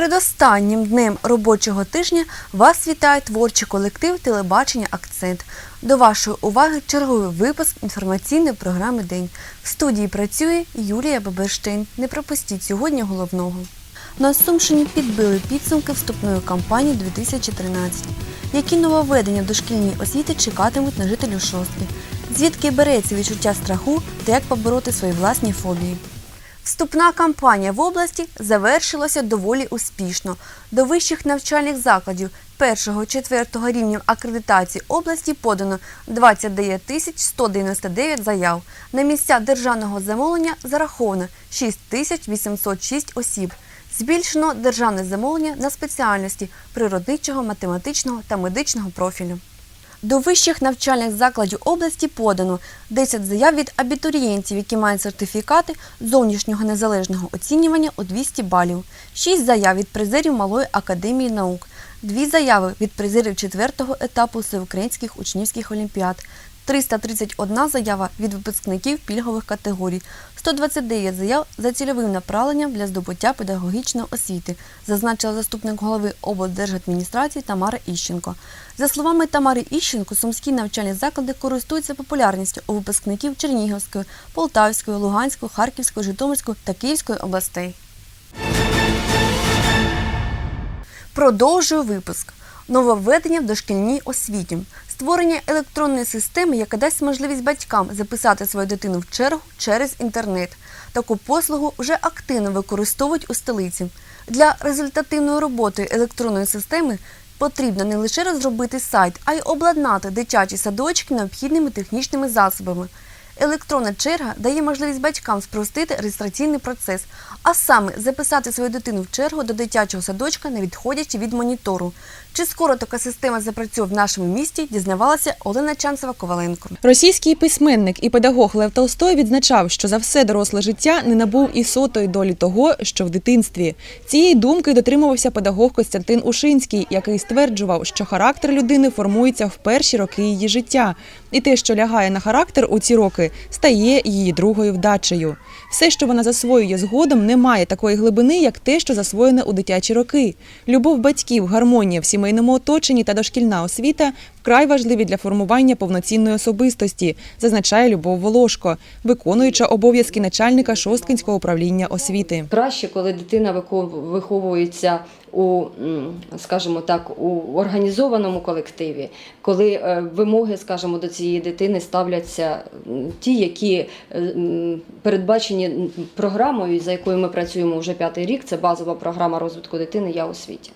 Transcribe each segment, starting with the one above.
Передостаннім днем робочого тижня вас вітає творчий колектив телебачення Акцент. До вашої уваги черговий випуск інформаційної програми День. В студії працює Юлія Баберштейн. Не пропустіть сьогодні головного. На Сумщині підбили підсумки вступної кампанії 2013. Які нововведення в дошкільній освіти чекатимуть на жителів шостки? Звідки береться відчуття страху та як побороти свої власні фобії? Вступна кампанія в області завершилася доволі успішно. До вищих навчальних закладів 1-4 рівнів акредитації області подано 29 тисяч 199 заяв. На місця державного замовлення зараховано 6 тисяч 806 осіб. Збільшено державне замовлення на спеціальності природничого, математичного та медичного профілю. До вищих навчальних закладів області подано 10 заяв від абітурієнтів, які мають сертифікати зовнішнього незалежного оцінювання у 200 балів, 6 заяв від призерів Малої академії наук, 2 заяви від призерів 4-го етапу всеукраїнських учнівських олімпіад, 331 заява від випускників пільгових категорій, 129 заяв за цільовим направленням для здобуття педагогічної освіти, зазначила заступник голови облдержадміністрації Тамара Іщенко. За словами Тамари Іщенко, сумські навчальні заклади користуються популярністю у випускників Чернігівської, Полтавської, Луганської, Харківської, Житомирської та Київської областей. Продовжую випуск. Нововведення в дошкільній освіті. Створення електронної системи, яка дасть можливість батькам записати свою дитину в чергу через інтернет. Таку послугу вже активно використовують у столиці. Для результативної роботи електронної системи потрібно не лише розробити сайт, а й обладнати дитячі садочки необхідними технічними засобами. Електронна черга дає можливість батькам спростити реєстраційний процес, а саме записати свою дитину в чергу до дитячого садочка, не відходячи від монітору. Чи скоро така система запрацює в нашому місті, дізнавалася Олена Чанцева-Коваленко. Російський письменник і педагог Лев Толстой відзначав, що за все доросле життя не набув і сотої долі того, що в дитинстві. Цієї думки дотримувався педагог Костянтин Ушинський, який стверджував, що характер людини формується в перші роки її життя, і те, що лягає на характер у ці роки, стає її другою вдачею. Все, що вона засвоює згодом, не має такої глибини, як те, що засвоєне у дитячі роки. Любов батьків, гармонія в сімейному оточенні та дошкільна освіта вкрай важливі для формування повноцінної особистості, зазначає Любов Волошко, виконуюча обов'язки начальника Шосткинського управління освіти. Краще, коли дитина виховується у, скажімо так, у організованому колективі, коли е, вимоги, скажімо, до цієї дитини ставляться ті, які е, передбачені м, програмою, за якою ми працюємо вже п'ятий рік. Це базова програма розвитку дитини Я у світі.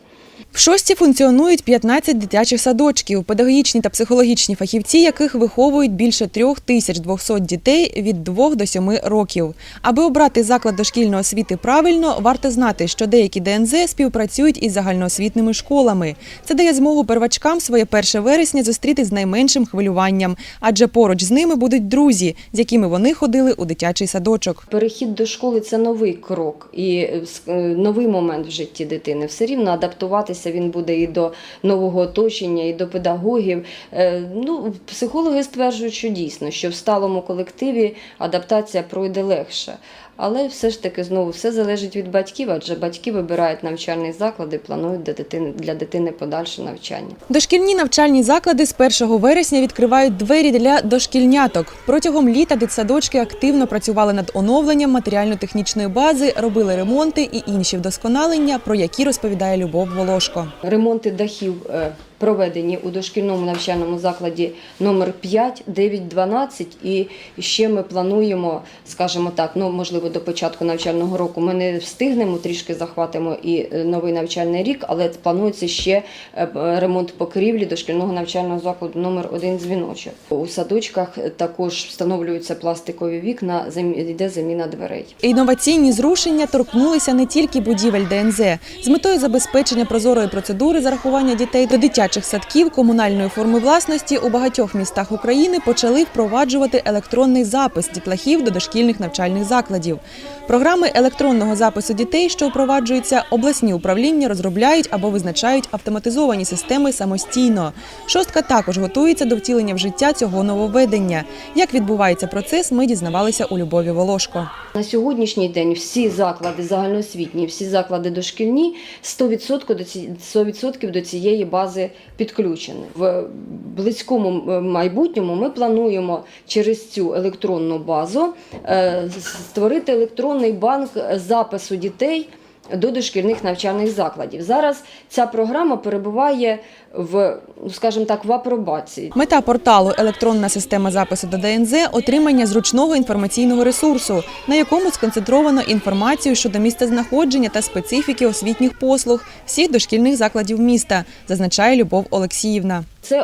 В шості функціонують 15 дитячих садочків, педагогічні та психологічні фахівці, яких виховують більше 3200 дітей від 2 до 7 років. Аби обрати заклад дошкільної освіти правильно, варто знати, що деякі ДНЗ співпрацюють із загальноосвітними школами. Це дає змогу первачкам своє 1 вересня зустріти з найменшим хвилюванням, адже поруч з ними будуть друзі, з якими вони ходили у дитячий садочок. Перехід до школи це новий крок і е, е, новий момент в житті дитини. Все рівно адаптуватися він буде і до нового оточення, і до педагогів. Е, Ну, психологи стверджують, що дійсно, що в сталому колективі адаптація пройде легше. Але все ж таки знову все залежить від батьків, адже батьки вибирають навчальний заклад і планують для дитини для дитини подальше навчання. Дошкільні навчальні заклади з 1 вересня відкривають двері для дошкільняток. Протягом літа дитсадочки активно працювали над оновленням матеріально-технічної бази, робили ремонти і інші вдосконалення, про які розповідає Любов Волошко. Ремонти дахів е, проведені у дошкільному навчальному закладі номер 5, 9, 12 і ще ми плануємо, скажімо так, ну можливо до початку навчального року ми не встигнемо, трішки захватимо і е, новий навчальний рік, але планується ще е, ремонт покрівлі дошкільного навчального закладу номер 1 дзвіночок. У садочках також встановлюються пластикові вікна, йде заміна дверей. Інноваційні зрушення торкнулися не тільки будівель ДНЗ. З метою забезпечення прозорої процедури зарахування дітей до дитячих дитячих садків комунальної форми власності у багатьох містах України почали впроваджувати електронний запис дітлахів до дошкільних навчальних закладів. Програми електронного запису дітей, що впроваджуються, обласні управління розробляють або визначають автоматизовані системи самостійно. Шостка також готується до втілення в життя цього нововведення. Як відбувається процес, ми дізнавалися у Любові Волошко. На сьогоднішній день всі заклади загальноосвітні, всі заклади дошкільні 100% до ці 100% до цієї бази підключені. В близькому майбутньому ми плануємо через цю електронну базу е, створити електронний банк запису дітей. До дошкільних навчальних закладів зараз ця програма перебуває в, ну, скажімо так, в апробації. Мета порталу електронна система запису до ДНЗ отримання зручного інформаційного ресурсу, на якому сконцентровано інформацію щодо місцезнаходження та специфіки освітніх послуг всіх дошкільних закладів міста, зазначає Любов Олексіївна. Це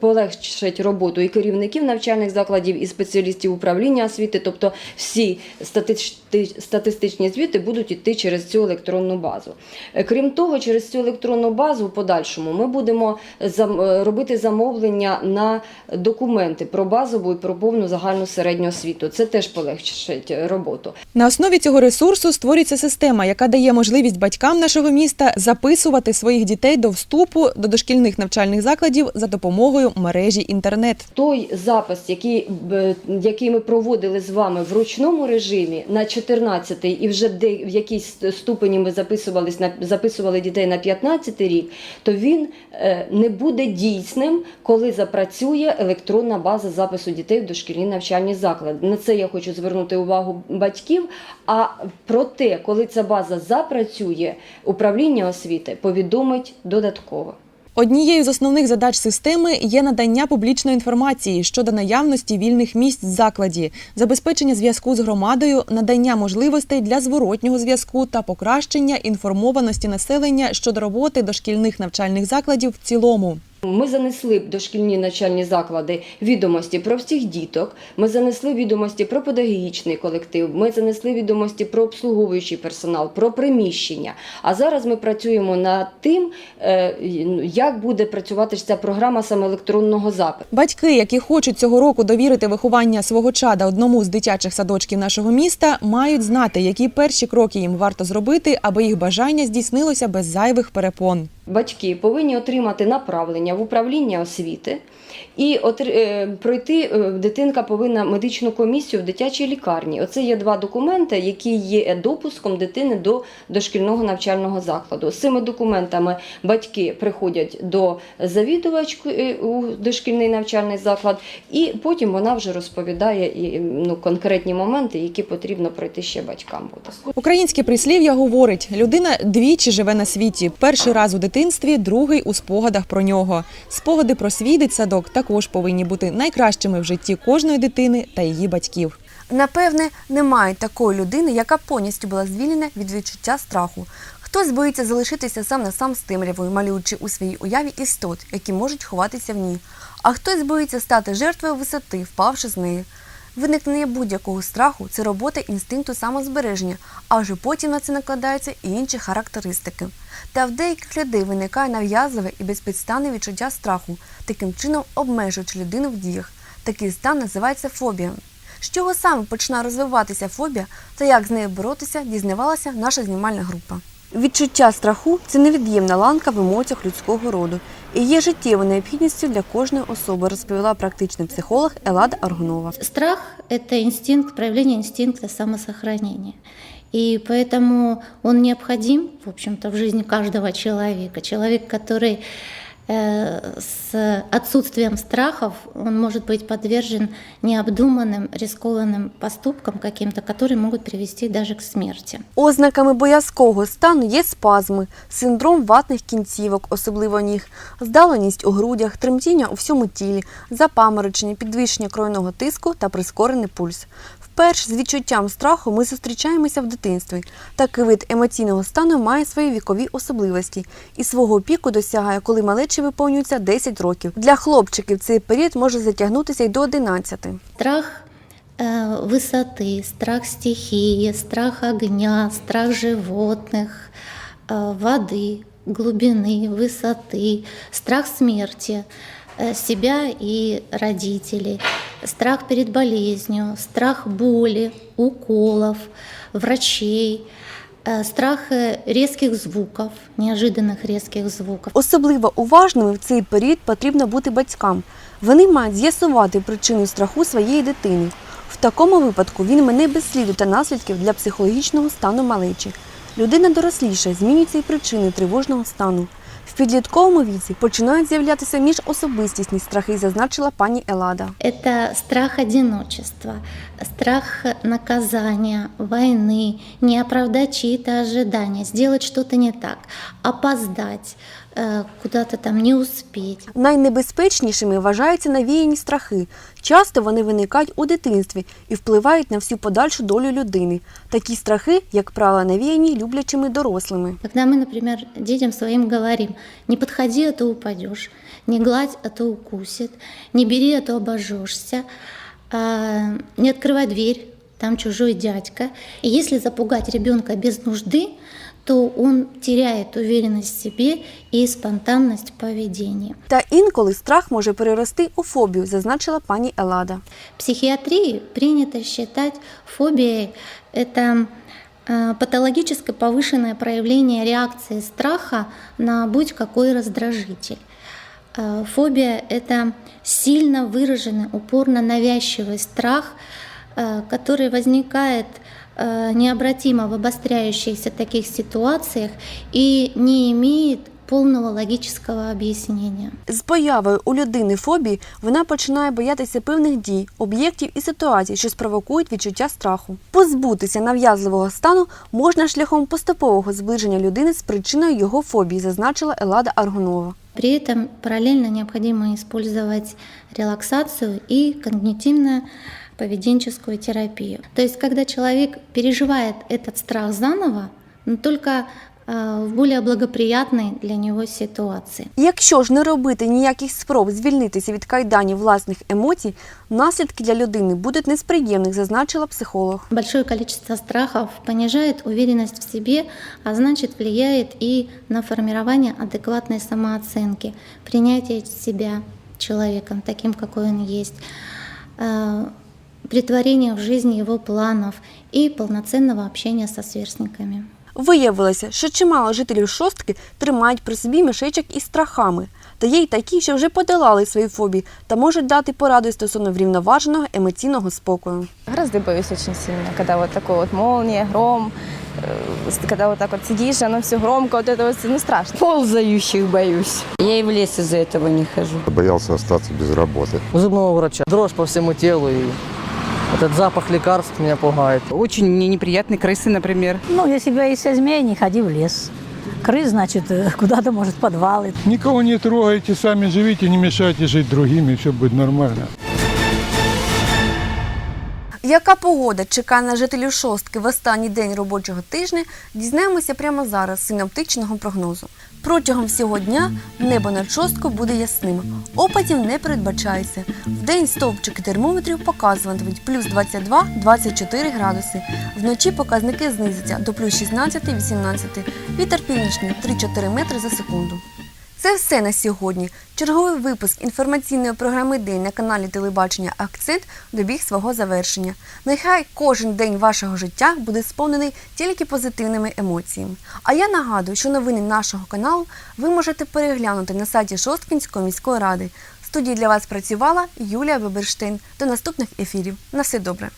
полегшить роботу і керівників навчальних закладів, і спеціалістів управління освіти. Тобто всі статисти- статистичні звіти будуть йти через цю електронну базу. Е, Крім того, через цю електронну базу в подальшому ми будемо зам- е, робити замовлення на документи про базову і про повну загальну середню освіту. Це теж полегшить роботу. На основі цього ресурсу створюється система, яка дає можливість батькам нашого міста записувати своїх дітей до вступу до дошкільних навчальних закладів за допомогою мережі інтернет. Той запис, який, який ми проводили з вами в ручному режимі на 14-й і вже де, в якійсь ступені ми записувались на записували дітей на 15-й рік, то він е, не буде дійсним, коли запрацює електронна база запису дітей в дошкільні навчальні заклади. На це я хочу звернути увагу батьків. А про те, коли ця база запрацює, управління освіти повідомить додатково. Однією з основних задач системи є надання публічної інформації щодо наявності вільних місць в закладі, забезпечення зв'язку з громадою, надання можливостей для зворотнього зв'язку та покращення інформованості населення щодо роботи дошкільних навчальних закладів в цілому. Ми занесли в дошкільні навчальні заклади відомості про всіх діток. Ми занесли відомості про педагогічний колектив. Ми занесли відомості про обслуговуючий персонал, про приміщення. А зараз ми працюємо над тим, е, як буде працювати ця програма саме електронного запиту. Батьки, які хочуть цього року довірити виховання свого чада одному з дитячих садочків нашого міста, мають знати, які перші кроки їм варто зробити, аби їх бажання здійснилося без зайвих перепон. Батьки повинні отримати направлення в управління освіти і е, пройти е, дитинка повинна медичну комісію в дитячій лікарні. Оце є два документи, які є допуском дитини до дошкільного навчального закладу. З цими документами батьки приходять до завідувачки е, у дошкільний навчальний заклад, і потім вона вже розповідає ну, конкретні моменти, які потрібно пройти ще батькам. Українське прислів'я говорить: людина двічі живе на світі. Перший раз у дитинстві, другий у спогадах про нього. Спогади про свій дитсадок також повинні бути найкращими в житті кожної дитини та її батьків. Напевне, немає такої людини, яка повністю була звільнена від відчуття страху. Хтось боїться залишитися сам на сам з темрявою, малюючи у своїй уяві істот, які можуть ховатися в ній. А хтось боїться стати жертвою висоти, впавши з неї. Виникнення будь-якого страху це робота інстинкту самозбереження, а вже потім на це накладаються і інші характеристики. Та в деяких людей виникає нав'язливе і безпідставне відчуття страху, таким чином обмежуючи людину в діях. Такий стан називається фобією. З чого саме починає розвиватися фобія та як з нею боротися, дізнавалася наша знімальна група. Відчуття страху це невід'ємна ланка в емоціях людського роду і є життєвою необхідністю для кожної особи, розповіла практичний психолог Елада Аргунова. Страх – это инстинкт, проявление инстинкта самосохранения. И поэтому он необходим, в общем-то, в жизни каждого человека. Человек, который э, с отсутствием страхов, он может быть подвержен необдуманным, рискованным поступкам каким-то, которые могут привести даже к смерти. Ознаками боязкого стану є спазми, синдром ватних кінцівок, особливо ніг, здаленість у грудях, тремтіння у всьому тілі, запаморочення, підвищення кров'яного тиску та прискорений пульс. Вперше з відчуттям страху ми зустрічаємося в дитинстві. Такий вид емоційного стану має свої вікові особливості і свого піку досягає, коли малечі виповнюється 10 років. Для хлопчиків цей період може затягнутися й до 11. Страх э, высоты, страх стихии, страх огня, страх животных, э, воды, глубины, высоты, страх смерти э, себя и родителей, страх перед болезнью, страх боли, уколов, врачей, э, страх э, резких звуков, неожиданных резких звуков. Особливо уважними в цей період потрібно бути батькам. Вони мають з'ясувати причину страху своєї дитини. В такому випадку він мене без сліду та наслідків для психологічного стану малечі. Людина доросліша, змінюються і причини тривожного стану. В підлітковому віці починають з'являтися міжособистісні страхи, зазначила пані Елада. Це страх одиночества, страх наказання, війни, не оправдати чьи-то ожидания, сделать что-то не так, опоздать, э, куда-то там не успеть. Найнебезпечнішими вважаються навіяні страхи. Часто вони виникають у дитинстві і впливають на всю подальшу долю людини. Такі страхи, як правило, навіяні люблячими дорослими. Когда мы, например, детям своим говорим, не подходи, а то упадешь, не гладь, а то укусит, не бери, а то обожжешься, а, не открывай дверь, там чужой дядька. И если запугать ребенка без нужды, то он теряет уверенность в себе и спонтанность в поведении. Та інколи страх може перерости у фобію, зазначила пані Елада. В психиатрии принято считать фобией это э, патологическое повышенное проявление реакции страха на будь какой раздражитель. Э, Фобия – это сильно выраженный, упорно навязчивый страх, э, который возникает э, необратимо в обостряющихся таких ситуациях и не имеет полного логического объяснения. З появою у людини фобії вона починає боятися певних дій, об'єктів і ситуацій, що спровокують відчуття страху. Позбутися нав'язливого стану можна шляхом поступового зближення людини з причиною його фобії, зазначила Елада Аргунова. При этом параллельно необходимо использовать релаксацию и когнитивно-поведенческую терапию. То есть, когда человек переживает этот страх заново, но только э, в более благоприятной для него ситуации. Якщо ж не робити ніяких спроб звільнитися від кайданів власних емоцій, наслідки для людини будуть несприємних, зазначила психолог. Большое количество страхов понижает уверенность в себе, а значит влияет и на формирование адекватной самооценки, принятие себя человеком таким, какой он есть, э, притворение в жизни его планов и полноценного общения со сверстниками. Виявилося, що чимало жителів шостки тримають при собі мішечок із страхами. Та є й такі, що вже подолали свої фобії та можуть дати поради стосовно врівноваженого емоційного спокою. Грозы боюсь очень сильно, когда вот такой вот молния, гром, э, когда вот так вот сидишь, оно все громко, вот это вот, ну страшно. Ползающих боюсь. Я и в лес из-за этого не хожу. Боялся остаться без работы. у зубного врача. Дрожь по всему телу и этот запах лекарств меня пугает. Очень мне неприятны крысы, например. Ну, если боишься змея, не ходи в лес. Крыс, значит, э, куда-то, может, в подвалы. Никого не трогайте, сами живите, не мешайте жить другим, и все будет нормально. Яка погода чекає на жителів шостки в останній день робочого тижня, дізнаємося прямо зараз з синоптичного прогнозу. Протягом всього дня небо над шосткою буде ясним. Опадів не передбачається. В день стовпчики термометрів показуватимуть плюс 22-24 градуси. Вночі показники знизяться до плюс 16-18. Вітер північний 3-4 метри за секунду. Це все на сьогодні. Черговий випуск інформаційної програми День на каналі Телебачення Акцент добіг свого завершення. Нехай кожен день вашого життя буде сповнений тільки позитивними емоціями. А я нагадую, що новини нашого каналу ви можете переглянути на сайті Шосткінської міської ради. В студії для вас працювала Юлія Беберштейн. До наступних ефірів. На все добре.